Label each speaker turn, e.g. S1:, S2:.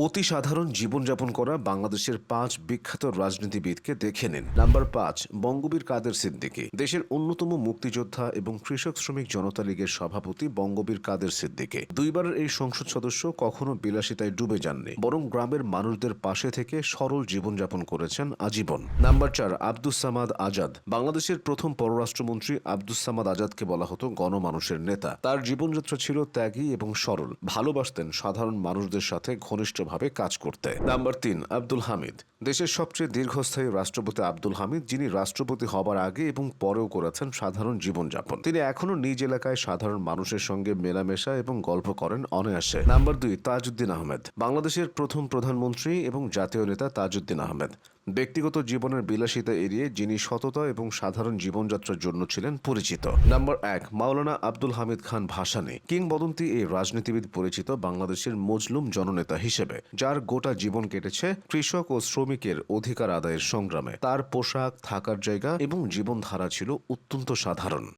S1: অতি সাধারণ জীবনযাপন করা বাংলাদেশের পাঁচ বিখ্যাত রাজনীতিবিদকে দেখে নিন। নাম্বার পাঁচ, বঙ্গবীর কাদের সিদ্দিকী। দেশের অন্যতম মুক্তিযোদ্ধা এবং কৃষক শ্রমিক জনতা লীগের সভাপতি বঙ্গবীর কাদের সিদ্দিকী। দুইবারের এই সংসদ সদস্য কখনো বিলাসিতায় ডুবে যাননি, বরং গ্রামের মানুষদের পাশে থেকে সরল জীবনযাপন করেছেন আজীবন। নাম্বার চার, আব্দুস সামাদ আজাদ। বাংলাদেশের প্রথম পররাষ্ট্রমন্ত্রী আব্দুস সামাদ আজাদকে বলা হতো গণমানুষের নেতা। তার জীবনযাত্রা ছিল ত্যাগী এবং সরল। ভালোবাসতেন সাধারণ মানুষদের সাথে ঘনিষ্ঠভাবে কাজ করতে। নাম্বার তিন, আব্দুল হামিদ। দেশের সবচেয়ে দীর্ঘস্থায়ী রাষ্ট্রপতি আব্দুল হামিদ, যিনি রাষ্ট্রপতি হবার আগে এবং পরেও করেছেন সাধারণ জীবনযাপন। তিনি এখনও নিজ এলাকায় সাধারণ মানুষের সঙ্গে মেলামেশা এবং গল্প করেন অনায়াসে। নাম্বার দুই, তাজউদ্দিন আহমেদ। বাংলাদেশের প্রথম প্রধানমন্ত্রী এবং জাতীয় নেতা তাজউদ্দিন আহমেদ। ব্যক্তিগত জীবনের বিলাসিতা এড়িয়ে যিনি সততা এবং সাধারণ জীবনযাত্রার জন্য ছিলেন পরিচিত। নাম্বার এক, মাওলানা আব্দুল হামিদ খান ভাসানী, কিংবদন্তি এই রাজনীতিবিদ পরিচিত বাংলাদেশের মজলুম জননেতা হিসেবে, যার গোটা জীবন কেটেছে কৃষক ও শ্রমিকের অধিকার আদায়ের সংগ্রামে। তার পোশাক, থাকার জায়গা এবং জীবনধারা ছিল অত্যন্ত সাধারণ।